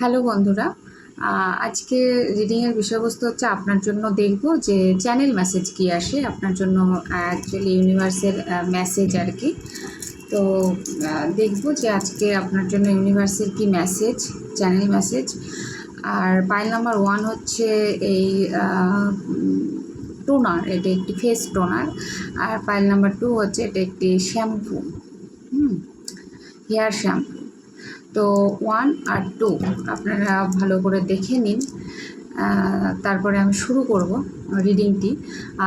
Hello বন্ধুরা আজকে রিডিংয়ের বিষয়বস্তু হচ্ছে আপনার জন্য দেখব যে চ্যানেল মেসেজ কি আসে, আপনার জন্য অ্যাকচুয়ালি ইউনিভার্সের মেসেজ আর কি। তো দেখব যে আজকে আপনার জন্য ইউনিভার্সের কি মেসেজ চ্যানেল মেসেজ আর পাইল নাম্বার ওয়ান হচ্ছে এই টোনার এটা একটি ফেস টোনার আর পাইল নাম্বার টু হচ্ছে এটা একটি শ্যাম্পু হুম হেয়ার শ্যাম্পু তো ওয়ান আর টু আপনারা ভালো করে দেখে নিন। তারপরে আমি শুরু করব রিডিংটি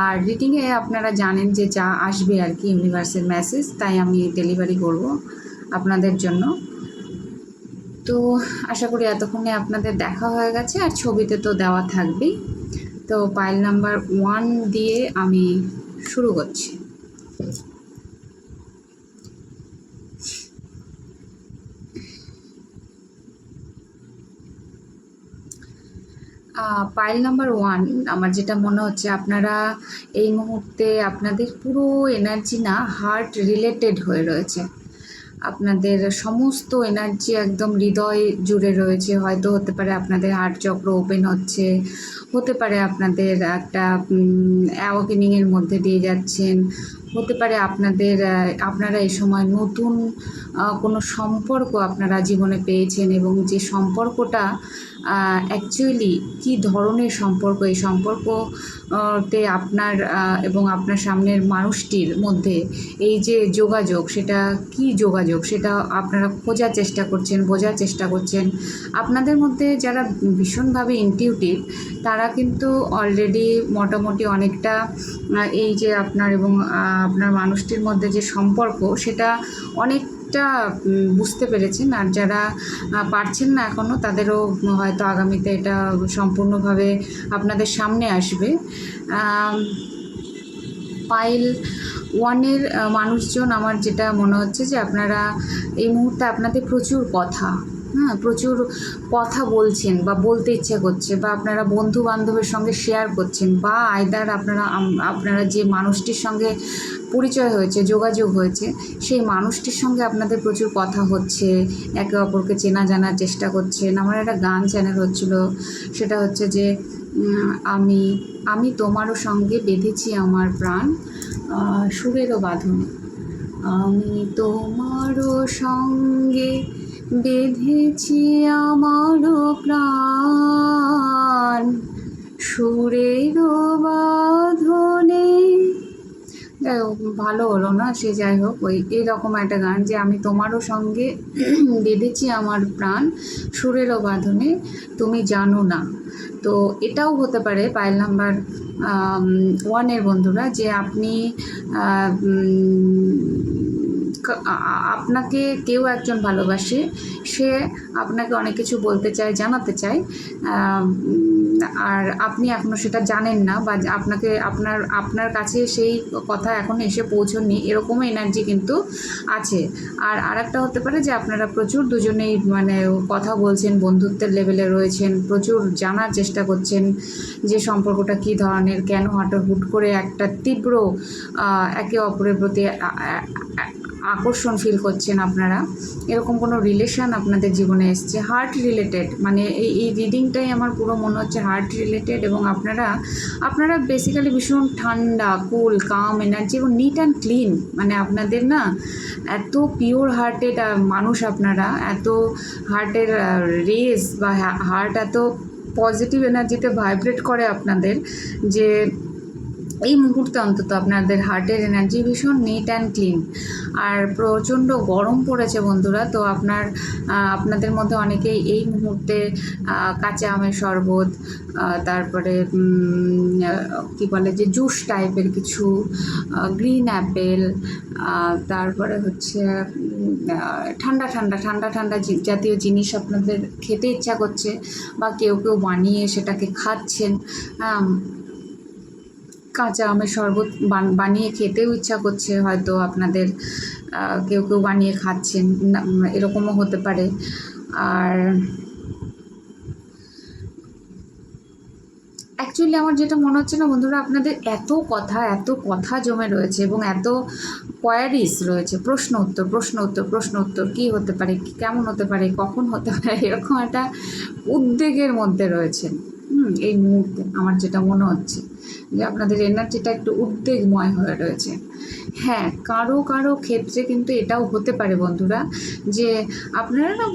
আর রিডিংয়ে আপনারা জানেন যে যা আসবে আর কি ইউনিভার্সের মেসেজ তাই আমি ডেলিভারি করব আপনাদের জন্য। তো আশা করি এতক্ষণে আপনাদের দেখা হয়ে গেছে, আর ছবিতে তো দেওয়া থাকবেই। তো পাইল নাম্বার ওয়ান দিয়ে আমি শুরু করছি। পাইল নাম্বার ওয়ান আমার যেটা মনে হচ্ছে আপনারা এই মুহূর্তে আপনাদের পুরো এনার্জি না হার্ট রিলেটেড হয়ে রয়েছে। আপনাদের সমস্ত এনার্জি একদম হৃদয় জুড়ে রয়েছে। হয়তো হতে পারে আপনাদের হার্ট চক্র ওপেন হচ্ছে, হতে পারে আপনাদের একটা অ্যাওয়াকেনিংয়ের মধ্যে দিয়ে যাচ্ছেন, হতে পারে আপনাদের আপনারা এই সময় নতুন কোনো সম্পর্ক আপনারা জীবনে পেয়েছেন এবং যে সম্পর্কটা অ্যাকচুয়ালি কী ধরনের সম্পর্ক? এই সম্পর্ক তে আপনার এবং আপনার সামনের মানুষটির মধ্যে এই যে যোগাযোগ, সেটা কি যোগাযোগ? সেটা আপনারা খোঁজার চেষ্টা করছেন, বোঝার চেষ্টা করছেন। আপনাদের মধ্যে যারা ভীষণভাবে ইনটিউটিভ তারা কিন্তু অলরেডি মোটামুটি অনেকটা এই যে আপনার এবং আপনার মানুষটির মধ্যে যে সম্পর্ক, সেটা অনেকটা বুঝতে পেরেছেন। আর যারা পারছেন না এখনও তাদেরও হয়তো আগামীতে এটা সম্পূর্ণভাবে আপনাদের সামনে আসবে। পাইল ওয়ানের মানুষজন, আমার যেটা মনে হচ্ছে যে আপনারা এই মুহূর্তে আপনাদের প্রচুর কথা। হ্যাঁ প্রচুর কথা বলছেন বা বলতে ইচ্ছে করছে বা আপনারা বন্ধু বান্ধবের সঙ্গে শেয়ার করছেন বা আয়দার আপনারা আপনারা যে মানুষটির সঙ্গে পরিচয় হয়েছে, যোগাযোগ হয়েছে, সেই মানুষটির সঙ্গে আপনাদের প্রচুর কথা হচ্ছে, একে অপরকে চেনা জানার চেষ্টা করছেন। আমার একটা গান চ্যানেল হচ্ছিল, সেটা হচ্ছে যে আমি আমি তোমারও সঙ্গে বেঁধেছি আমার প্রাণ সুরেরও বাঁধনে। আমি তোমারও সঙ্গে বেঁধেছি আমারও প্রাণ। যাই হোক, ভালো হলো না, সে যাই হোক, ওই এরকম একটা গান যে আমি তোমারও সঙ্গে বেঁধেছি আমার প্রাণ, সুরেরও বাঁধনে, তুমি জানো না। তো এটাও হতে পারে পাইল নাম্বার ওয়ানের বন্ধুরা যে আপনি আপনাকে কেউ একজন ভালোবাসে, সে আপনাকে অনেক কিছু বলতে চায়, জানাতে চায় আর আপনি এখনও সেটা জানেন না বা আপনাকে, আপনার আপনার কাছে সেই কথা এখনও এসে পৌঁছননি এরকমও এনার্জি কিন্তু আছে। আর আরেকটা হতে পারে যে আপনারা প্রচুর দুজনেই মানে কথা বলছেন, বন্ধুত্বের লেভেলে রয়েছেন, প্রচুর জানার চেষ্টা করছেন যে সম্পর্কটা কী ধরনের, কেন হঠাৎ হুট করে একটা তীব্র একে অপরের প্রতি আকর্ষণ ফিল করছেন আপনারা। এরকম কোনো রিলেশন আপনাদের জীবনে এসছে? হার্ট রিলেটেড মানে এই এই রিডিংটাই আমার পুরো মনে হচ্ছে হার্ট রিলেটেড এবং আপনারা আপনারা বেসিক্যালি ভীষণ ঠান্ডা কুল কাম এনার্জি এবং নিট অ্যান্ড ক্লিন মানে আপনাদের না এত পিওর হার্টেড মানুষ আপনারা, এত হার্টের রেস বা হার্ট এত পজিটিভ এনার্জিতে ভাইব্রেট করে আপনাদের যে এই মুহূর্তে অন্তত আপনাদের হার্টের এনার্জি ভীষণ নিট অ্যান্ড ক্লিন আর প্রচণ্ড গরম পড়েছে বন্ধুরা, তো আপনার আপনাদের মধ্যে অনেকেই এই মুহূর্তে কাঁচা আমের শরবত তারপরে কী বলে যে জুস টাইপের কিছু গ্রিন অ্যাপেল তারপরে হচ্ছে ঠান্ডা ঠান্ডা ঠান্ডা ঠান্ডা জাতীয় জিনিস আপনাদের খেতে ইচ্ছা করছে বা কেউ কেউ বানিয়ে সেটাকে খাচ্ছেন কাঁচা আমের শরবত বান- বানিয়ে খেতেও ইচ্ছা করছে, হয়তো আপনাদের কেউ কেউ বানিয়ে খাচ্ছেন এরকমও হতে পারে। আর অ্যাকচুয়ালি আমার যেটা মনে হচ্ছে না বন্ধুরা, আপনাদের এত কথা এত কথা জমে রয়েছে এবং এত কোয়ারিস রয়েছে, প্রশ্ন উত্তর প্রশ্ন উত্তর প্রশ্ন উত্তর, কী হতে পারে কেমন হতে পারে, কখন হতে পারে, এরকম একটা উদ্বেগের মধ্যে রয়েছে হুম, এই মুহূর্তে আমার যেটা মনে হচ্ছে। যে আপনাদের এনার্জিটা একটু উদ্বেগময় হয়ে রয়েছে। হ্যাঁ কারও কারও ক্ষেত্রে কিন্তু এটাও হতে পারে বন্ধুরা যে আপনারা না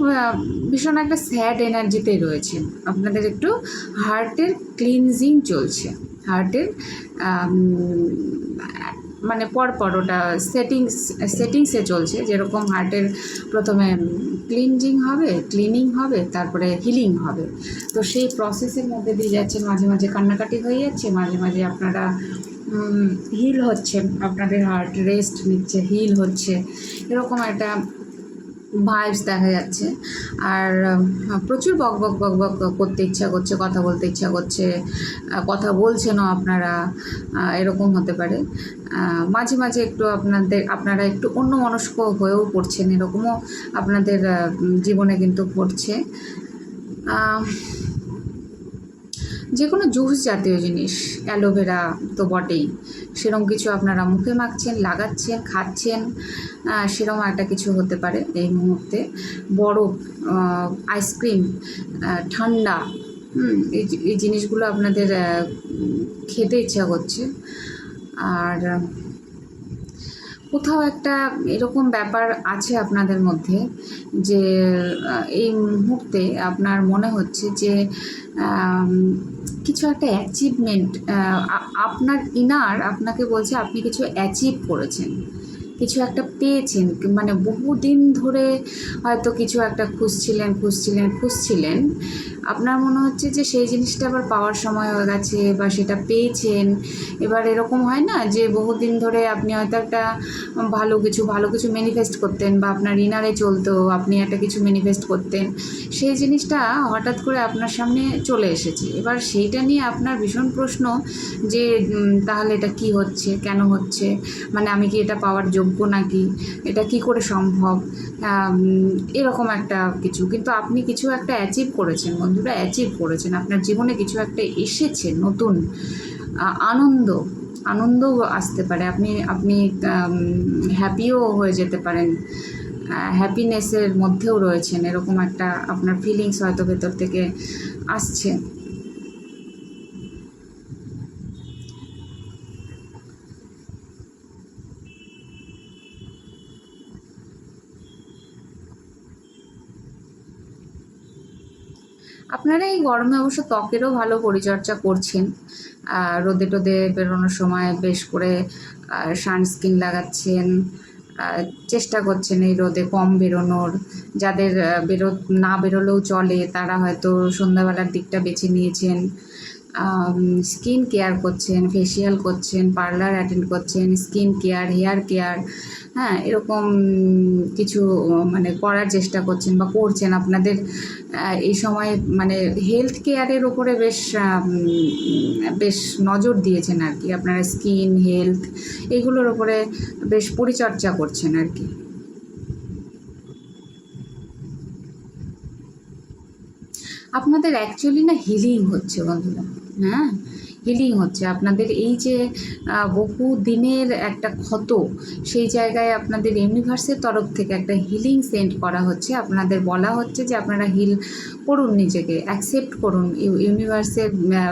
ভীষণ একটা স্যাড এনার্জিতে রয়েছেন। আপনাদের একটু হার্টের ক্লিনজিং চলছে। হার্টের মানে পরপর ওটা সেটিংস সেটিংসে চলছে। যেরকম হার্টের প্রথমে ক্লিনজিং হবে ক্লিনিং হবে, তারপরে হিলিং হবে। তো সেই প্রসেসের মধ্যে দিয়ে যাচ্ছে, মাঝে মাঝে কান্নাকাটি হয়ে যাচ্ছে, মাঝে মাঝে আপনারা হিল হচ্ছে আপনাদের হার্ট রেস্ট নিচ্ছে হিল হচ্ছে। এরকম একটা ভাইবস দেখা যাচ্ছে। আর প্রচুর বক বক বক বক করতে ইচ্ছা করছে কথা বলতে ইচ্ছা করছে কথা বলছেনও আপনারা এরকম হতে পারে। মাঝে মাঝে একটু আপনাদের আপনারা একটু অন্য মনস্ক হয়েও পড়ছেন এরকমও আপনাদের জীবনে কিন্তু আহ, যে কোনো জুস জাতীয় জিনিস, অ্যালোভেরা তো বটেই। সেরকম কিছু আপনারা মুখে মাখছেন, লাগাচ্ছেন, খাচ্ছেন সেরম একটা কিছু হতে পারে এই মুহূর্তে। বরফ আইসক্রিম ঠান্ডা এই জিনিসগুলো আপনাদের খেতে ইচ্ছা করছে। আর কোথাও একটা এরকম ব্যাপার আছে আপনাদের মধ্যে যে এই মুহূর্তে আপনার মনে হচ্ছে যে কিছু একটা অ্যাচিভমেন্ট আপনার ইনার আপনাকে বলছে আপনি কিছু অ্যাচিভ করেছেন। কিছু একটা পেয়েছেন মানে বহুদিন ধরে হয়তো কিছু একটা খুঁজছিলেন খুঁজছিলেন খুঁজছিলেন। আপনার মনে হচ্ছে যে সেই জিনিসটা আবার পাওয়ার সময় হয়ে গেছে বা সেটা পেয়েছেন। এবার এরকম হয় না যে বহুদিন ধরে আপনি হয়তো একটা ভালো কিছু ভালো কিছু ম্যানিফেস্ট করতেন বা আপনার ইনারে চলতো, আপনি একটা কিছু ম্যানিফেস্ট করতেন। সেই জিনিসটা হঠাৎ করে আপনার সামনে চলে এসেছে। এবার সেইটা নিয়ে আপনার ভীষণ প্রশ্ন যে তাহলে এটা কি হচ্ছে, কেন হচ্ছে? মানে আমি কি এটা পাওয়ার যোগ্য নাকি? এটা কি করে সম্ভব? এরকম একটা কিছু। কিন্তু আপনি কিছু একটা অ্যাচিভ করেছেন, বন্ধুরা অ্যাচিভ করেছেন। আপনার জীবনে কিছু একটা এসেছে, নতুন। আনন্দ, আনন্দও আসতে পারে। আপনি আপনি হ্যাপিও হয়ে যেতে পারেন। হ্যাপিনেসের মধ্যেও রয়েছেন। এরকম একটা আপনার ফিলিংস হয়তো ভেতর থেকে আসছে। আপনারা এই গরমে অবশ্য ত্বকেরও ভালো পরিচর্যা করছেন। রোদে টোদে বেরোনোর সময় বেশ করে সানস্ক্রিন লাগাচ্ছেন। চেষ্টা করছেন এই রোদে কম বেরোনোর। যাদের বেরো, না বেরোলেও চলে, তারা হয়তো সন্ধ্যাবেলার দিকটা বেছে নিয়েছেন। স্কিন কেয়ার করছেন ফেসিয়াল করছেন পার্লার অ্যাটেন্ড করছেন স্কিন কেয়ার হেয়ার কেয়ার হ্যাঁ এরকম কিছু মানে করার চেষ্টা করছেন বা করছেন আপনাদের এই সময় মানে হেলথ কেয়ারের ওপরে বেশ বেশ নজর দিয়েছেন আর কি। আপনারা স্কিন হেলথ এগুলোর ওপরে বেশ পরিচর্যা করছেন আর কি। আপনাদের অ্যাকচুয়ালি না হিলিং হচ্ছে বন্ধুরা হ্যাঁ? হিলিং হচ্ছে। আপনাদের এই যে বহু দিনের একটা ক্ষত, সেই জায়গায় আপনাদের ইউনিভার্সের তরফ থেকে একটা হিলিং সেন্ড করা হচ্ছে। আপনাদের বলা হচ্ছে যে, আপনারা হিল করুন নিজেকে অ্যাকসেপ্ট করুন। ইউ- ইউনিভার্সের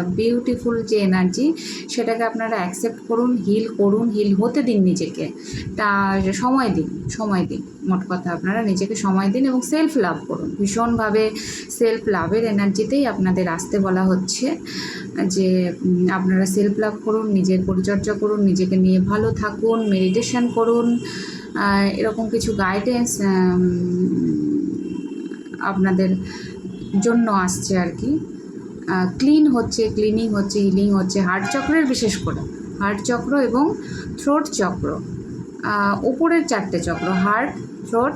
বিউটিফুল যে এনার্জি সেটাকে আপনারা অ্যাকসেপ্ট করুন হিল করুন হিল হতে দিন নিজেকে। তা, সময় দিন সময় দিন। মোট কথা, আপনারা নিজেকে সময় দিন এবং সেলফ লাভ করুন। ভীষণভাবে সেলফ লাভের এনার্জিতেই আপনাদের আসতে বলা হচ্ছে যে আপনারা সেলফ লাভ করুন, নিজের পরিচর্যা করুন, নিজেকে নিয়ে ভালো থাকুন মেডিটেশন করুন এরকম কিছু গাইডেন্স আপনাদের জন্য আসছে আর কি। ক্লিন হচ্ছে ক্লিনিং হচ্ছে হিলিং হচ্ছে হার্ট চক্রের বিশেষ করে। হার্ট চক্র এবং থ্রোট চক্র উপরের চারটে চক্র হার্ট থ্রোট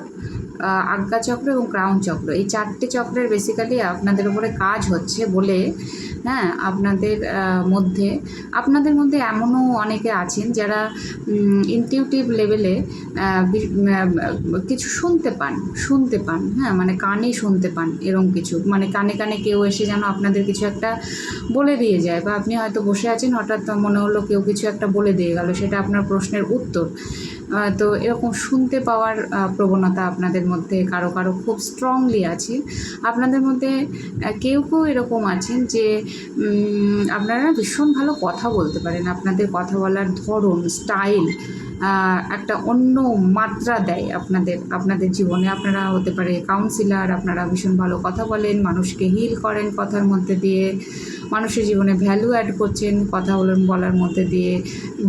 আজ্ঞা চক্র এবং ক্রাউন চক্র এই চারটে চক্রের বেসিক্যালি আপনাদের উপরে কাজ হচ্ছে বলে হ্যাঁ আপনাদের মধ্যে আপনাদের মধ্যে এমনও অনেকে আছেন যারা ইনটিউটিভ লেভেলে কিছু শুনতে পান শুনতে পান হ্যাঁ মানে কানে শুনতে পান এরকম কিছু মানে কানে কানে কেউ এসে যেন আপনাদের কিছু একটা বলে দিয়ে যায়, বা আপনি হয়তো বসে আছেন, হঠাৎ মনে হলো কেউ কিছু একটা বলে দিয়ে গেল, সেটা আপনার প্রশ্নের উত্তর। তো এরকম শুনতে পাওয়ার প্রবণতা আপনাদের মধ্যে কারও কারও খুব স্ট্রংলি আছে। আপনাদের মধ্যে কেউ কেউ এরকম আছেন যে আপনারা ভীষণ ভালো কথা বলতে পারেন। আপনাদের কথা বলার ধরন স্টাইল একটা অন্য মাত্রা দেয় আপনাদের আপনাদের জীবনে। আপনারা হতে পারে কাউন্সিলার আপনারা ভীষণ ভালো কথা বলেন, মানুষকে হিল করেন কথার মধ্যে দিয়ে, মানুষের জীবনে ভ্যালু অ্যাড করছেন কথা বলেন, বলার মধ্যে দিয়ে।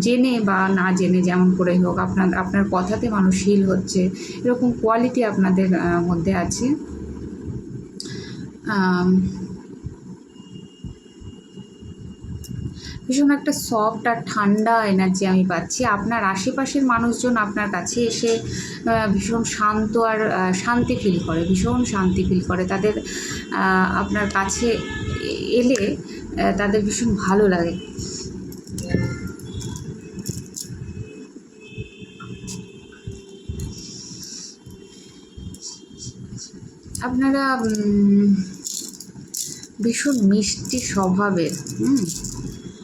জেনে বা না জেনে যেমন করে হোক, আপনার আপনার কথাতে মানুষ হিল হচ্ছে। এরকম কোয়ালিটি আপনাদের মধ্যে আছে। ভীষণ একটা সফট আর ঠান্ডা এনার্জি আমি পাচ্ছি। আপনার আশেপাশের মানুষজন আপনার কাছে এসে ভীষণ শান্ত আর শান্তি ফিল করে, ভীষণ শান্তি ফিল করে। তাদের আপনার কাছে এলে তাদের ভীষণ ভালো লাগে। আপনারা ভীষণ মিষ্টি স্বভাবের, হুম?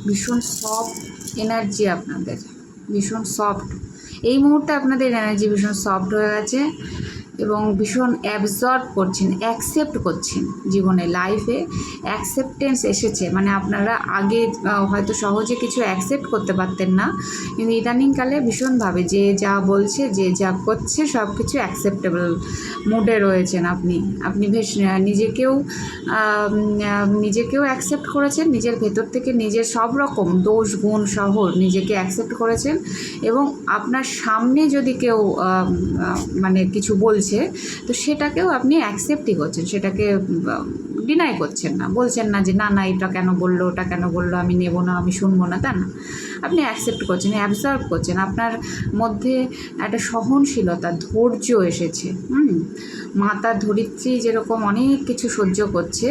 ভীষণ সফট এনার্জি আপনাদের ভীষণ সফট এই মুহূর্তে আপনাদের এনার্জি ভীষণ সফট হয়ে গেছে। এবং ভীষণ অ্যাবজর্ব করছেন অ্যাকসেপ্ট করছেন জীবনে লাইফে অ্যাকসেপ্টেন্স এসেছে মানে আপনারা আগে হয়তো সহজে কিছু অ্যাকসেপ্ট করতে পারতেন না, কিন্তু ইদানিংকালে ভীষণভাবে যে যা বলছে, যে যা করছে সব কিছু অ্যাকসেপ্টেবল মুডে রয়েছেন আপনি। আপনি বেশ নিজেকেও নিজেকেও অ্যাকসেপ্ট করেছেন, নিজের ভেতর থেকে নিজের সব রকম দোষ, গুণ সহ নিজেকে অ্যাকসেপ্ট করেছেন এবং আপনার সামনে যদি কেউ মানে কিছু বলছে তো সেটাকেও আপনি অ্যাকসেপ্টই করছেন, সেটাকে ডিনাই করছেন না। বলছেন না যে, না না, এটা কেন বলল, ওটা কেন বলল, আমি নেব না, আমি শুনব না। তা না। আপনি অ্যাকসেপ্ট করছেন অ্যাবজার্ভ করছেন, আপনার মধ্যে একটা সহনশীলতা, ধৈর্য এসেছে, হুম? মাতা ধরিত্রী যেরকম অনেক কিছু সহ্য করছে,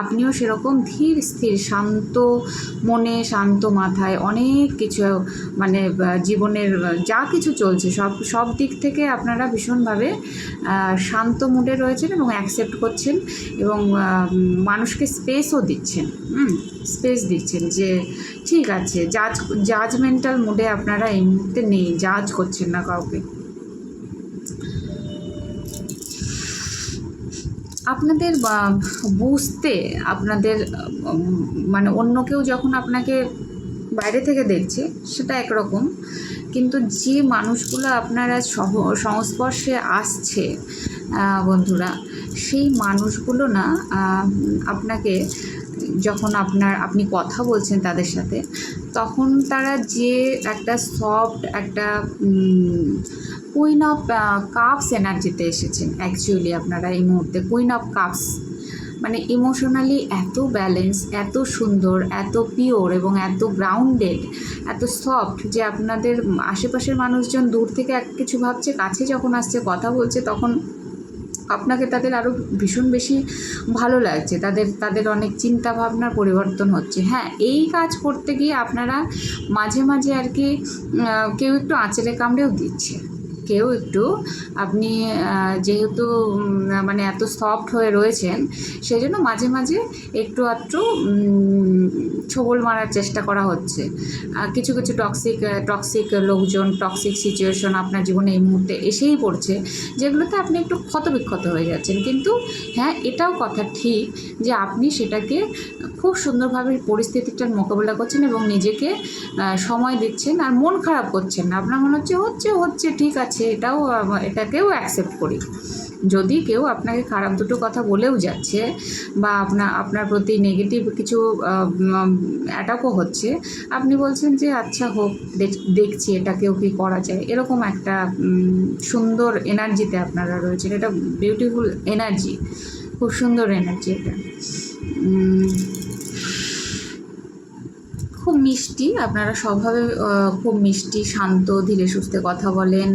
আপনিও সেরকম ধীর, স্থির, শান্ত মনে, শান্ত মাথায় অনেক কিছু মানে জীবনের যা কিছু চলছে, সব সব দিক থেকে আপনারা ভীষণভাবে শান্ত মুডে রয়েছেন এবং অ্যাকসেপ্ট করছেন এবং মানুষকে স্পেসও দিচ্ছেন, হুম? স্পেস দিচ্ছেন যে ঠিক আছে জাজ জাজমেন্টাল মুডে আপনারা এই মুহূর্তে নেই জাজ করছেন না কাউকে। আপনাদের বুঝতে আপনাদের মানে অন্য কেউ যখন আপনাকে বাইরে থেকে দেখছে, সেটা একরকম। কিন্তু যে মানুষগুলো আপনারা সহ, সংস্পর্শে আসছে বন্ধুরা, সেই মানুষগুলো না আপনাকে যখন আপনার, আপনি কথা বলছেন তাদের সাথে, তখন তারা যে একটা সফট একটা কুইন অফ কাপস এনার্জিতে এসেছেন অ্যাকচুয়ালি আপনারা এই মুহূর্তে কুইন অফ কাপস মানে ইমোশনালি এত ব্যালেন্স এত সুন্দর, এত পিওর এবং এত গ্রাউন্ডেড এত সফট যে আপনাদের আশেপাশের মানুষজন দূর থেকে এক কিছু ভাবছে, কাছে যখন আসছে, কথা বলছে, তখন আপনাকে তাদের আরও ভীষণ বেশি ভালো লাগছে। তাদের তাদের অনেক চিন্তা ভাবনার পরিবর্তন হচ্ছে। হ্যাঁ এই কাজ করতে গিয়ে আপনারা মাঝে মাঝে আর কি কেউ একটু আঁচড়ে কামড়েও দিচ্ছে। কেউ একটু আপনি যেহেতু মানে এত সফট হয়ে রয়েছেন সেই জন্য মাঝে মাঝে একটু আধটু ছোবল মারার চেষ্টা করা হচ্ছে। কিছু কিছু টক্সিক টক্সিক লোকজন টক্সিক সিচুয়েশন আপনার জীবনে এই মুহূর্তে এসেই পড়ছে, যেগুলোতে আপনি একটু ক্ষতবিক্ষত হয়ে যাচ্ছেন। কিন্তু হ্যাঁ এটাও কথা ঠিক যে আপনি সেটাকে খুব সুন্দরভাবে পরিস্থিতিটার মোকাবিলা করছেন এবং নিজেকে সময় দিচ্ছেন আর মন খারাপ করছেন না। আপনার মনে হচ্ছে হচ্ছে হচ্ছে, ঠিক আছে। এটাও এটাকেও অ্যাকসেপ্ট করি। যদি কেউ আপনাকে খারাপ দুটো কথা বলেও যাচ্ছে বা আপনার আপনার প্রতি নেগেটিভ কিছু অ্যাটাকও হচ্ছে, আপনি বলছেন যে আচ্ছা হোক, দেখ- দেখছি এটাকেও কি করা যায়। এরকম একটা সুন্দর এনার্জিতে আপনারা রয়েছেন। এটা বিউটিফুল এনার্জি খুব সুন্দর এনার্জি এটা। খুব মিষ্টি, আপনারা স্বভাবে খুব মিষ্টি, শান্ত, ধীরে সুস্থে কথা বলেন,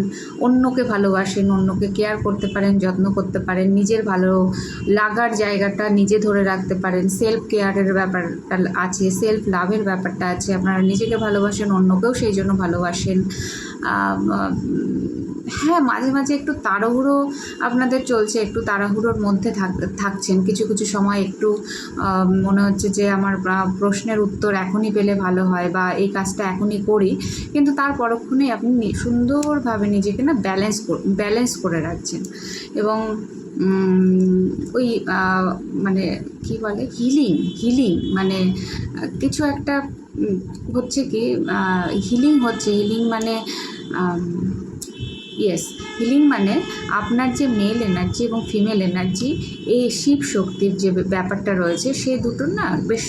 অন্যকে ভালোবাসেন, অন্যকে কেয়ার করতে পারেন, যত্ন করতে পারেন, নিজের ভালো লাগার জায়গাটা নিজে ধরে রাখতে পারেন সেলফ কেয়ারের ব্যাপারটা আছে সেলফ লাভের ব্যাপারটা আছে, আপনারা নিজেকে ভালোবাসেন, অন্যকেও সেই জন্য ভালোবাসেন হ্যাঁ মাঝে মাঝে একটু তাড়াহুড়ো আপনাদের চলছে, একটু তাড়াহুড়োর মধ্যে থাক, থাকছেন। কিছু কিছু সময় একটু মনে হচ্ছে যে আমার প্রশ্নের উত্তর এখনই পেলে ভালো হয় বা, এই কাজটা এখনই করি। কিন্তু তার পরক্ষণেই আপনি সুন্দরভাবে নিজেকে না ব্যালেন্স ব্যালেন্স করে রাখছেন। এবং ওই মানে কি বলে? হিলিং হিলিং মানে কিছু একটা হচ্ছে কি হিলিং হচ্ছে। হিলিং মানে ইয়েস হিলিং মানে আপনার যে মেল এনার্জি এবং ফিমেল এনার্জি এই শিব শক্তির যে ব্যাপারটা রয়েছে, সে দুটোর না বেশ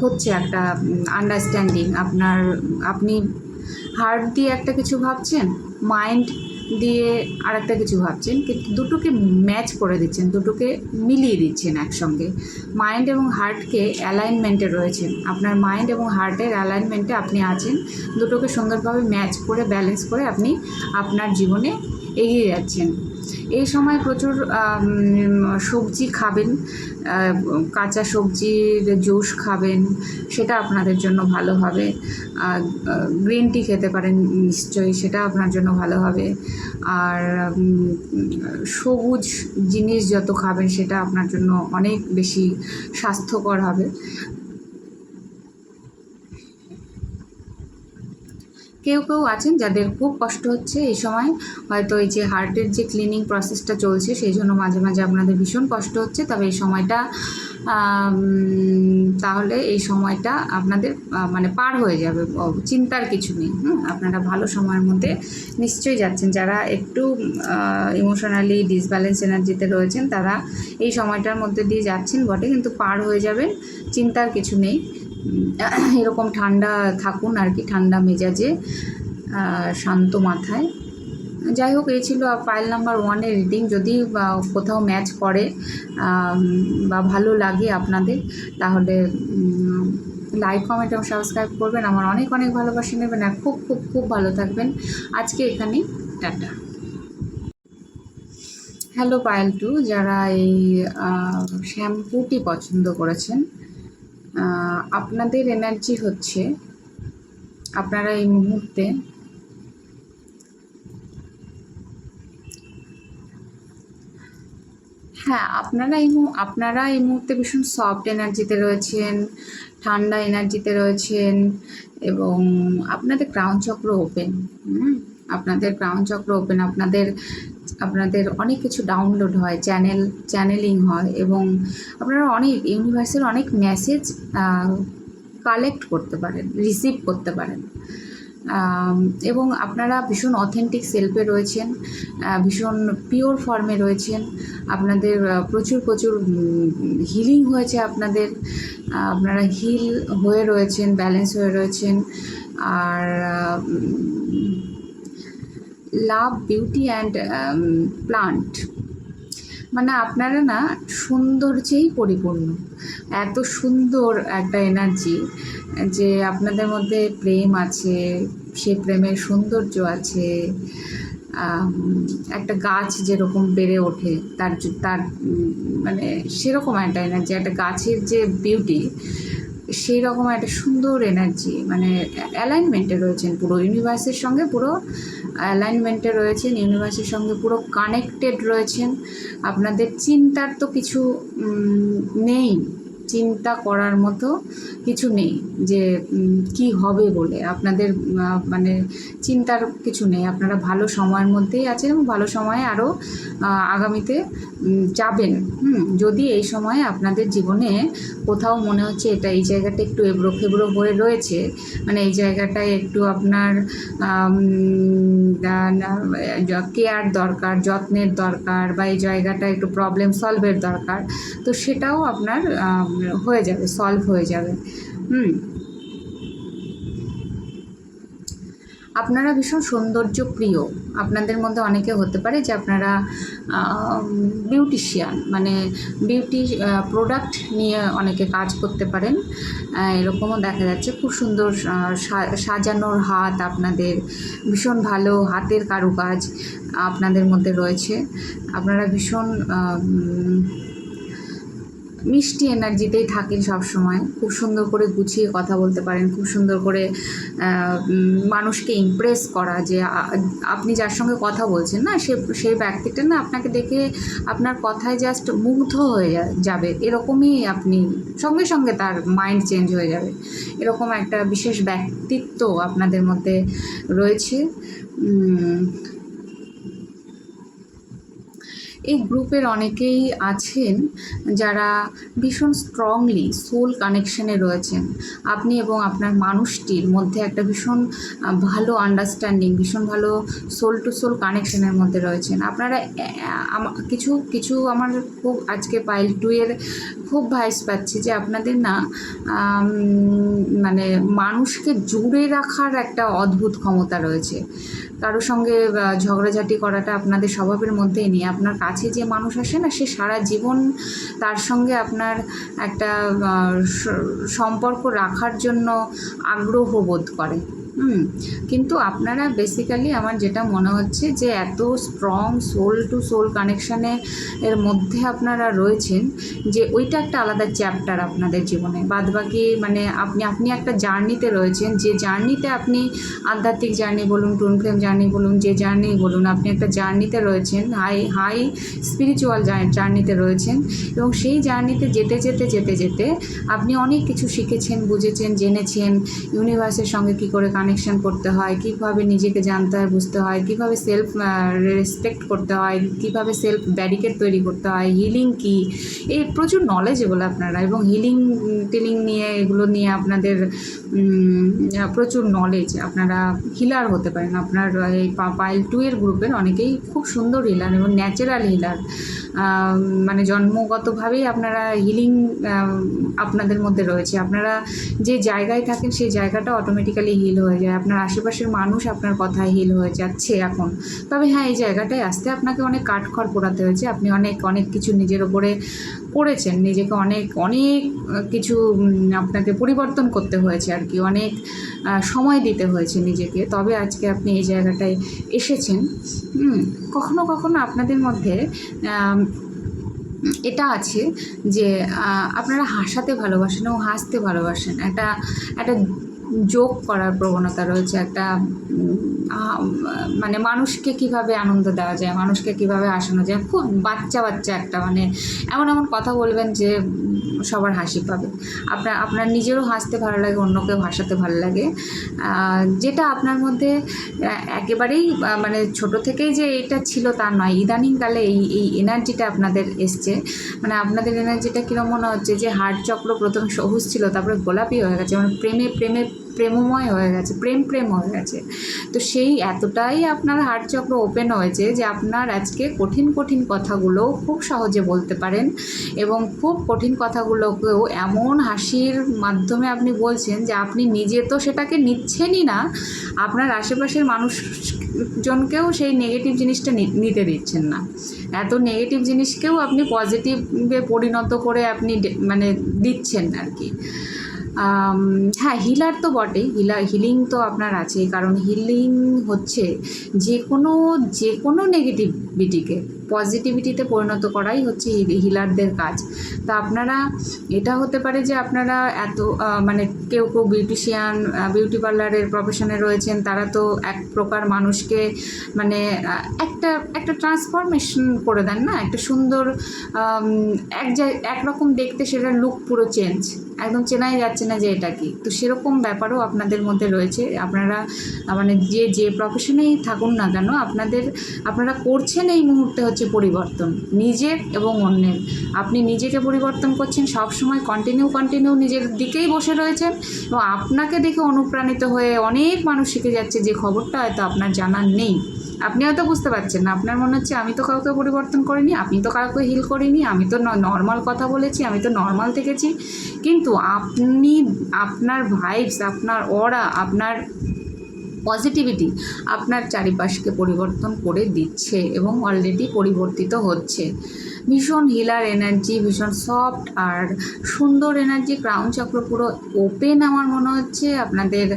হচ্ছে একটা আন্ডারস্ট্যান্ডিং আপনার, আপনি হার্ট দিয়ে একটা কিছু ভাবছেন মাইন্ড দিয়ে আরেকটা কিছু ভাবছেন কিন্তু দুটোকে ম্যাচ করে দিচ্ছেন, দুটোকে মিলিয়ে দিচ্ছেন একসঙ্গে। মাইন্ড এবং হার্টকে অ্যালাইনমেন্টে রয়েছেন। আপনার মাইন্ড এবং হার্টের অ্যালাইনমেন্টে আপনি আছেন। দুটোকে সুন্দরভাবে ম্যাচ করে, ব্যালেন্স করে আপনি আপনার জীবনে এগিয়ে যাচ্ছেন। এই সময় প্রচুর সবজি খাবেন কাঁচা সবজির জুস খাবেন, সেটা আপনাদের জন্য ভালো হবে। গ্রিন টি খেতে পারেন নিশ্চয়ই, সেটা আপনার জন্য ভালো হবে। আর সবুজ জিনিস যত খাবেন, সেটা আপনার জন্য অনেক বেশি স্বাস্থ্যকর হবে। কেউ কেউ আছেন যাদের খুব কষ্ট হচ্ছে এই সময়। হয়তো এই যে হার্টের যে ক্লিনিং প্রসেসটা চলছে, সেই জন্য মাঝে মাঝে আপনাদের ভীষণ কষ্ট হচ্ছে। তবে এই সময়টা তাহলে এই সময়টা আপনাদের মানে পার হয়ে যাবে। চিন্তার কিছু নেই, হুম? আপনারা ভালো সময়ের মধ্যে নিশ্চয়ই যাচ্ছেন। যারা একটু ইমোশনালি ডিসব্যালেন্স এনার্জিতে রয়েছেন, তারা এই সময়টার মধ্যে দিয়ে যাচ্ছেন, বটে। কিন্তু পার হয়ে যাবেন, চিন্তার কিছু নেই। এরকম ঠান্ডা থাকুন আর কি, ঠান্ডা মেজাজে শান্ত মাথায়। যাই হোক, এই ছিল ফাইল নাম্বার ওয়ানের রিডিং যদি কোথাও ম্যাচ করে বা, ভালো লাগে আপনাদের, তাহলে লাইক কমেন্ট এবং সাবস্ক্রাইব করবেন। আমার অনেক অনেক ভালোবাসা নেবেন আর খুব খুব খুব ভালো থাকবেন। আজকে এখানেই, টাটা। Hello Payel two. যারা এই শ্যাম্পুটি পছন্দ করেছেন আপনাদের এনার্জি হচ্ছে। আপনারা এই মুহূর্তে হ্যাঁ আপনারা এই আপনারা এই মুহূর্তে ভীষণ সফট এনার্জিতে রয়েছেন, ঠান্ডা এনার্জিতে রয়েছেন এবং আপনাদের ক্রাউন চক্র ওপেন আপনাদের ক্রাউন চক্র ওপেন আপনাদের আপনাদের অনেক কিছু ডাউনলোড হয় চ্যানেল চ্যানেলিং হয় এবং আপনারা অনেক ইউনিভার্সের অনেক মেসেজ কালেক্ট করতে পারেন রিসিভ করতে পারেন। এবং আপনারা ভীষণ অথেন্টিক সেলফে রয়েছেন ভীষণ পিওর ফর্মে রয়েছেন। আপনাদের প্রচুর প্রচুর হিলিং হয়েছে আপনাদের। আপনারা হিল হয়ে রয়েছেন ব্যালেন্স হয়ে রয়েছেন। আর লাভ বিউটি অ্যান্ড প্লান্ট মানে আপনারা না সৌন্দর্যেই পরিপূর্ণ। এত সুন্দর একটা এনার্জি যে আপনাদের মধ্যে প্রেম আছে, সে প্রেমের সৌন্দর্য আছে একটা গাছ যেরকম বেড়ে ওঠে, তার তার মানে সেরকম একটা এনার্জি একটা গাছের যে বিউটি সেই রকম একটা সুন্দর এনার্জি মানে অ্যালাইনমেন্টে রয়েছেন পুরো ইউনিভার্সের সঙ্গে পুরো অ্যালাইনমেন্টে রয়েছেন ইউনিভার্সের সঙ্গে পুরো কানেক্টেড রয়েছেন। আপনাদের চিন্তার তো কিছু নেই। চিন্তা করার মতো কিছু নেই যে কি হবে বলে। আপনাদের মানে চিন্তার কিছু নেই। আপনারা ভালো সময়ের মধ্যেই আছেন এবং ভালো সময়ে আরও আগামীতে যাবেন। হুম, যদি এই সময়ে আপনাদের জীবনে কোথাও মনে হচ্ছে এটা এই জায়গাটা একটু এবড়ো খেবড়ো হয়ে রয়েছে মানে এই জায়গাটায় একটু আপনার কেয়ার দরকার, যত্নের দরকার বা এই জায়গাটা একটু প্রবলেম সলভের দরকার, তো সেটাও আপনার হয়ে যাবে সলভ হয়ে যাবে। হুম। আপনারা ভীষণ সৌন্দর্য প্রিয় আপনাদের মধ্যে অনেকে হতে পারে যে আপনারা বিউটিশিয়ান মানে বিউটি প্রোডাক্ট নিয়ে অনেকে কাজ করতে পারেন। এরকমও দেখা যাচ্ছে। খুব সুন্দর সাজানোর হাত আপনাদের, ভীষণ ভালো হাতের কারুকাজ আপনাদের মধ্যে রয়েছে। আপনারা ভীষণ মিষ্টি এনার্জিতেই থাকেন সব সময় খুব সুন্দর করে গুছিয়ে কথা বলতে পারেন, খুব সুন্দর করে মানুষকে ইমপ্রেস করা যে আপনি যার সঙ্গে কথা বলছেন না, সে, সেই ব্যক্তিটা না আপনাকে দেখে আপনার কথায় জাস্ট মুগ্ধ হয়ে যাবে। এরকমই আপনি, সঙ্গে সঙ্গে তার মাইন্ড চেঞ্জ হয়ে যাবে। এরকম একটা বিশেষ ব্যক্তিত্ব আপনাদের মধ্যে রয়েছে। এই গ্রুপের অনেকেই আছেন যারা ভীষণ স্ট্রংলি সোল কানেকশনে রয়েছেন। আপনি এবং আপনার মানুষটির মধ্যে একটা ভীষণ ভালো আন্ডারস্ট্যান্ডিং ভীষণ ভালো সোল টু সোল কানেকশনের মধ্যে রয়েছেন। আপনারা কিছু কিছু আমার খুব আজকে পাইল টু এর খুব ভাইস পাচ্ছি যে আপনাদের না মানে মানুষকে জুড়ে রাখার একটা অদ্ভুত ক্ষমতা রয়েছে। কারোর সঙ্গে ঝগড়াঝাটি করাটা আপনাদের স্বভাবের মধ্যেই নেই। আপনার কাছে যে মানুষ আসে না, সে সারা জীবন তার সঙ্গে আপনার একটা সম্পর্ক রাখার জন্য আগ্রহ বোধ করে। কিন্তু আপনারা বেসিক্যালি আমার যেটা মনে হচ্ছে যে এত স্ট্রং সোল টু সোল কানেকশানে এর মধ্যে আপনারা রয়েছেন যে ওইটা একটা আলাদা চ্যাপ্টার আপনাদের জীবনে। বাদবাকি মানে আপনি আপনি একটা জার্নিতে রয়েছেন, যে জার্নিতে আপনি আধ্যাত্মিক জার্নি বলুন টুন ফ্লেম জার্নি বলুন, যে জার্নি বলুন, আপনি একটা জার্নিতে রয়েছেন হাই হাই স্পিরিচুয়াল জার্নিতে রয়েছেন এবং সেই জার্নিতে যেতে যেতে যেতে যেতে আপনি অনেক কিছু শিখেছেন, বুঝেছেন, জেনেছেন ইউনিভার্সের সঙ্গে কী করে কানেকশন করতে হয়, কীভাবে নিজেকে জানতে হয়, বুঝতে হয়, কীভাবে সেলফ রেসপেক্ট করতে হয়, কীভাবে সেলফ ব্যারিকেড তৈরি করতে হয় হিলিং কী? এই প্রচুর নলেজ নলেজেবল আপনারা এবং হিলিং টিলিং নিয়ে, এগুলো নিয়ে আপনাদের প্রচুর নলেজ আপনারা হিলার হতে পারেন। আপনার এই পাইল টু এর গ্রুপের অনেকেই খুব সুন্দর হিলার এবং ন্যাচারাল হিলার মানে জন্মগতভাবেই আপনারা হিলিং আপনাদের মধ্যে রয়েছে। আপনারা যে জায়গায় থাকেন, সেই জায়গাটা অটোমেটিক্যালি হিল হয়ে যায়, আপনার আশেপাশের মানুষ আপনার কথায় হিল হয়ে যাচ্ছে এখন। তবে হ্যাঁ এই জায়গাটায় আসতে আপনাকে অনেক কাঠখড় পোড়াতে হয়েছে। আপনি অনেক অনেক কিছু নিজের ওপরে করেছেন। নিজেকে অনেক অনেক কিছু আপনাকে পরিবর্তন করতে হয়েছে আর কি। অনেক সময় দিতে হয়েছে নিজেকে। তবে আজকে আপনি এই জায়গাটায় এসেছেন। কখনো কখনো আপনাদের মধ্যে এটা আছে যে আপনারা হাসাতে ভালোবাসেন ও হাসতে ভালোবাসেন। একটা একটা যোগ করার প্রবণতা রয়েছে, একটা মানে মানুষকে কীভাবে আনন্দ দেওয়া যায়, মানুষকে কীভাবে হাসানো যায়, খুব বাচ্চা বাচ্চা একটা মানে এমন এমন কথা বলবেন যে সবার হাসি পাবে। আপনার আপনার নিজেরও হাসতে ভালো লাগে, অন্যকেও হাসাতে ভালো লাগে। যেটা আপনার মধ্যে একেবারেই মানে ছোট থেকেই যে এটা ছিল তা নয়, ইদানিংকালে এই এই এনার্জিটা আপনাদের এসছে। মানে আপনাদের এনার্জিটা কীরকম মনে হচ্ছে যে হার্ট চক্র প্রথম সবুজ ছিল, তারপরে গোলাপি হয়ে গেছে মানে প্রেমে প্রেমে প্রেমময় হয়ে গেছে, প্রেম প্রেম হয়ে গেছে। তো সেই এতটাই আপনার হার্ট চক্র ওপেন হয়েছে যে আপনার আজকে কঠিন কঠিন কথাগুলো খুব সহজে বলতে পারেন এবং খুব কঠিন কথাগুলোকেও এমন হাসির মাধ্যমে আপনি বলছেন যে আপনি নিজে তো সেটাকে নিচ্ছেনই না, আপনার আশেপাশের মানুষজনকেও সেই নেগেটিভ জিনিসটা নিতে দিচ্ছেন না। এত নেগেটিভ জিনিসকেও আপনি পজিটিভে পরিণত করে আপনি মানে দিচ্ছেন আর কি। হ্যাঁ হিলার তো বটে হিলার হিলিং তো আপনার আছে কারণ হিলিং হচ্ছে যে কোনো যে কোনো নেগেটিভিটিকে পজিটিভিটিতে পরিণত করাই হচ্ছে হিল- হিলারদের কাজ। তা আপনারা, এটা হতে পারে যে আপনারা এত মানে কেউ কেউ বিউটিশিয়ান বিউটি পার্লারের প্রফেশনে রয়েছেন, তারা তো এক প্রকার মানুষকে মানে একটা একটা ট্রান্সফরমেশন করে দেন না? একটা সুন্দর এক একরকম দেখতে সেটার লুক পুরো চেঞ্জ একদম চেনাই যাচ্ছে না যে এটা কি। তো সেরকম ব্যাপারও আপনাদের মধ্যে রয়েছে। আপনারা মানে যে যে প্রফেশনেই থাকুন না কেন, আপনাদের, আপনারা করছেন এই মুহূর্তে হচ্ছে পরিবর্তন, নিজের এবং অন্যের। আপনি নিজেকে পরিবর্তন করছেন সব সময় কন্টিনিউ কন্টিনিউ নিজের দিকেই বসে রয়েছেন এবং আপনাকে দেখে অনুপ্রাণিত হয়ে অনেক মানুষ শিখে যাচ্ছে যে খবরটা হয়তো আপনার জানার নেই। আপনি হয়তো বুঝতে পারছেন না, আপনার মনে হচ্ছে আমি তো কাউকে পরিবর্তন করিনি, আপনি তো কাউকে হিল করিনি, আমি তো নর্মাল কথা বলেছি, আমি তো নর্মাল থেকেছি। কিন্তু আপনি, আপনার ভাইবস আপনার ওরা আপনার পজিটিভিটি আপনার চারিপাশকে পরিবর্তন করে দিচ্ছে এবং অলরেডি পরিবর্তিত হচ্ছে। ভীষণ হিলার এনার্জি ভীষণ সফট আর সুন্দর এনার্জি ক্রাউন চক্র পুরো ওপেন আমার মনে হচ্ছে। আপনাদের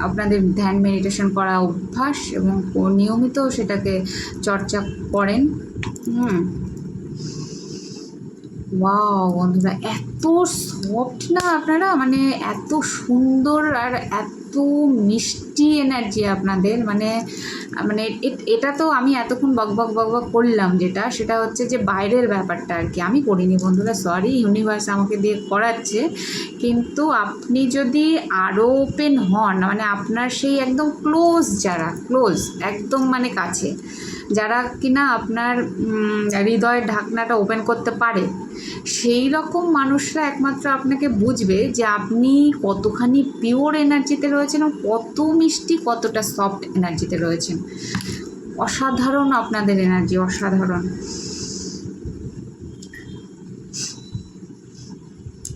আপনাদের ধ্যান মেডিটেশন করা অভ্যাস এবং নিয়মিত সেটাকে চর্চা করেন। হুম। বন্ধুরা, এত সফট না আপনারা? মানে এত সুন্দর আর এত মিষ্টি এনার্জি আপনাদের মানে মানে এটা তো আমি এতক্ষণ বক বক বক বক করলাম যেটা, সেটা হচ্ছে যে বাইরের ব্যাপারটা আর কি। আমি করিনি বন্ধুরা সরি ইউনিভার্স আমাকে দিয়ে করাচ্ছে। কিন্তু আপনি যদি আরও ওপেন হন মানে আপনার সেই একদম ক্লোজ যারা ক্লোজ একদম মানে কাছে যারা কিনা আপনার হৃদয়ের ঢাকনাটা ওপেন করতে পারে, সেই রকম মানুষরা একমাত্র আপনাকে বুঝবে যে আপনি কতখানি পিওর এনার্জিতে রয়েছেন এবং কত মিষ্টি, কতটা সফট এনার্জিতে রয়েছেন। অসাধারণ আপনাদের এনার্জি অসাধারণ।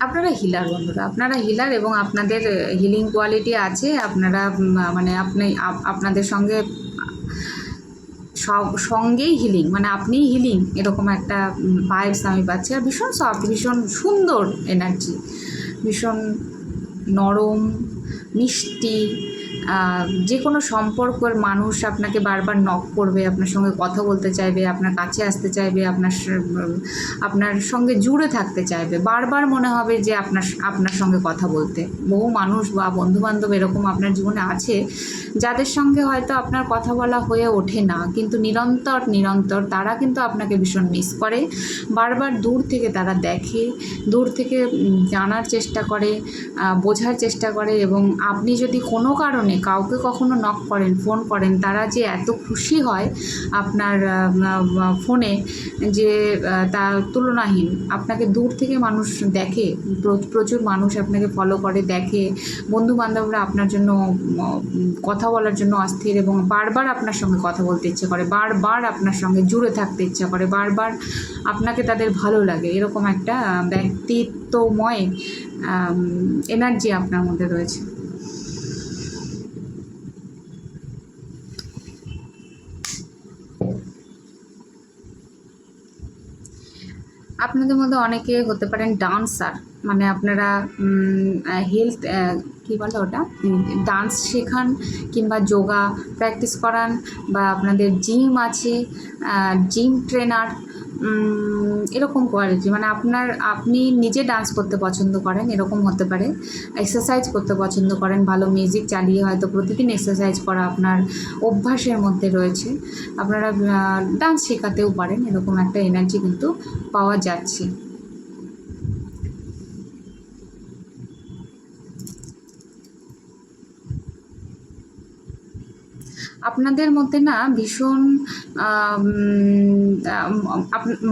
আপনারা হিলার বন্ধুরা, আপনারা হিলার এবং আপনাদের হিলিং কোয়ালিটি আছে, আপনারা মানে আপনি, আপ- আপনাদের সঙ্গে সঙ্গেই হিলিং মানে আপনি হিলিং এরকম একটা ভাইবস আমি পাচ্ছি। আর ভীষণ সফট ভীষণ সুন্দর এনার্জি ভীষণ নরম, মিষ্টি যে কোনো সম্পর্কের মানুষ আপনাকে বারবার নক করবে, আপনার সঙ্গে কথা বলতে চাইবে, আপনার কাছে আসতে চাইবে, আপনার আপনার সঙ্গে জুড়ে থাকতে চাইবে। বারবার মনে হবে যে আপনার আপনার সঙ্গে কথা বলতে। বহু মানুষ বা বন্ধুবান্ধব এরকম আপনার জীবনে আছে, যাদের সঙ্গে হয়তো আপনার কথা বলা হয়ে ওঠে না, কিন্তু নিরন্তর নিরন্তর তারা কিন্তু আপনাকে ভীষণ মিস করে। বারবার দূর থেকে তারা দেখে, দূর থেকে জানার চেষ্টা করে বোঝার চেষ্টা করে এবং আপনি যদি কোনো কারণে কাউকে কখনো নক করেন ফোন করেন, তারা যে এত খুশি হয় আপনার ফোনে যে তা তুলনাহীন। আপনাকে দূর থেকে মানুষ দেখে প্রচুর মানুষ আপনাকে ফলো করে, দেখে। বন্ধু বান্ধবরা আপনার জন্য কথা বলার জন্য অস্থির এবং বারবার আপনার সঙ্গে কথা বলতে ইচ্ছে করে, বারবার আপনার সঙ্গে জুড়ে থাকতে ইচ্ছা করে, বারবার আপনাকে তাদের ভালো লাগে। এরকম একটা ব্যক্তিত্বময় এনার্জি আপনার মধ্যে রয়েছে। আপনাদের মধ্যে অনেকে হতে পারেন ডান্সার মানে আপনারা হেলথ কী বলে ওটা? ডান্স শেখান কিংবা যোগা প্র্যাকটিস করান বা আপনাদের জিম আছে জিম ট্রেনার এরকম কোয়ালিটি মানে আপনার, আপনি নিজে ডান্স করতে পছন্দ করেন, এরকম হতে পারে। এক্সারসাইজ করতে পছন্দ করেন, ভালো মিউজিক চালিয়ে হয়তো প্রতিদিন এক্সারসাইজ করা আপনার অভ্যাসের মধ্যে রয়েছে। আপনারা ডান্স শেখাতেও পারেন, এরকম একটা এনার্জি কিন্তু পাওয়া যাচ্ছে। আপনাদের মধ্যে না ভীষণ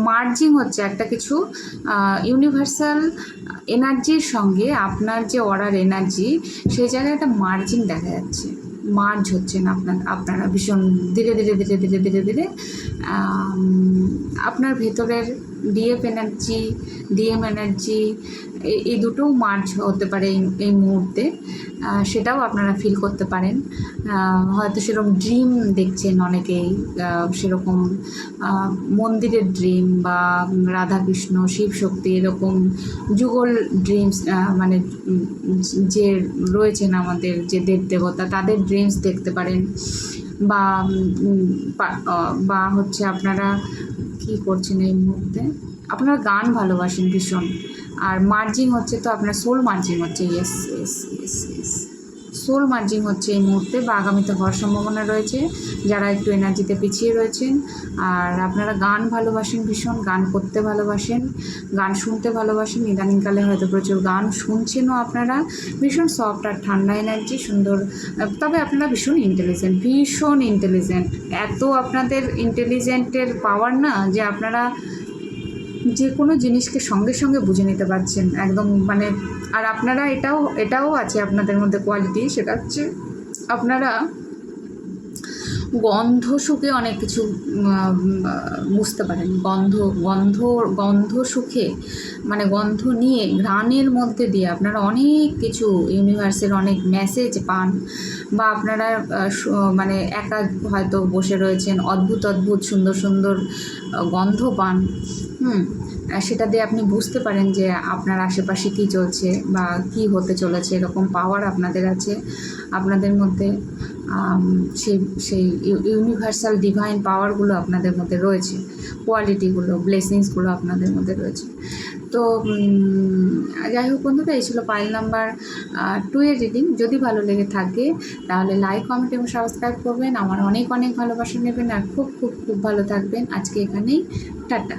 মার্জিং হচ্ছে একটা কিছু ইউনিভার্সাল এনার্জির সঙ্গে আপনার যে অর্ডার এনার্জি সেই জায়গায় একটা মার্জিং দেখা যাচ্ছে। মার্জ হচ্ছেন আপনার, আপনারা ভীষণ ধীরে ধীরে ধীরে ধীরে ধীরে ধীরে আপনার ভেতরের ডিএফ এনার্জি ডিএম এনার্জি এই দুটোও মার্চ হতে পারে এই মুহূর্তে। সেটাও আপনারা ফিল করতে পারেন। হয়তো সেরকম ড্রিম দেখছেন অনেকেই। সেরকম মন্দিরের ড্রিম বা রাধাকৃষ্ণ, শিব শক্তি এরকম যুগল ড্রিমস মানে যে রয়েছেন আমাদের যে দেব দেবতা, তাদের ড্রিমস দেখতে পারেন। বা বা হচ্ছে আপনারা কি করছেন এই মুহূর্তে? আপনারা গান ভালোবাসেন ভীষণ। আর মার্জিং হচ্ছে তো আপনার সোল মার্জিং হচ্ছে yes yes yes yes soul merging হচ্ছে এই মুহূর্তে বা আগামীতে হওয়ার সম্ভাবনা রয়েছে। যারা একটু এনার্জিতে পিছিয়ে রয়েছেন, আর আপনারা গান ভালোবাসেন ভীষণ, গান করতে ভালোবাসেন, গান শুনতে ভালোবাসেন, ইদানিংকালে হয়তো প্রচুর গান শুনছেনও আপনারা। ভীষণ সফট আর ঠান্ডা এনার্জি, সুন্দর তবে আপনারা ভীষণ ইন্টেলিজেন্ট ভীষণ ইন্টেলিজেন্ট এত আপনাদের ইন্টেলিজেন্টের পাওয়ার না যে আপনারা যে কোনো জিনিসকে সঙ্গে সঙ্গে বুঝে নিতে পারছেন, একদম মানে আর আপনারা এটাও এটাও আছে আপনাদের মধ্যে কোয়ালিটি সেটা হচ্ছে আপনারা গন্ধ সুখে অনেক কিছু বুঝতে পারেন। গন্ধ গন্ধ গন্ধ সুখে মানে গন্ধ নিয়ে ঘ্রাণের মধ্যে দিয়ে আপনারা অনেক কিছু ইউনিভার্সের অনেক মেসেজ পান বা আপনারা মানে একা হয়তো বসে রয়েছেন, অদ্ভুত অদ্ভুত, সুন্দর সুন্দর গন্ধ পান। হুম সেটা দিয়ে আপনি বুঝতে পারেন যে আপনার আশেপাশে কী চলছে বা কী হতে চলেছে, এরকম পাওয়ার আপনাদের আছে, আপনাদের মধ্যে সেই সেই ইউনিভার্সাল ডিভাইন পাওয়ারগুলো আপনাদের মধ্যে রয়েছে কোয়ালিটিগুলো ব্লেসিংসগুলো আপনাদের মধ্যে রয়েছে। তো যাই হোক বন্ধুরা, এই ছিল পাইল নাম্বার টু এর রিডিং যদি ভালো লেগে থাকে, তাহলে লাইক কমেন্ট এবং সাবস্ক্রাইব করবেন। আমার অনেক অনেক ভালোবাসা নেবেন আর খুব খুব খুব ভালো থাকবেন। আজকে এখানেই টাটা।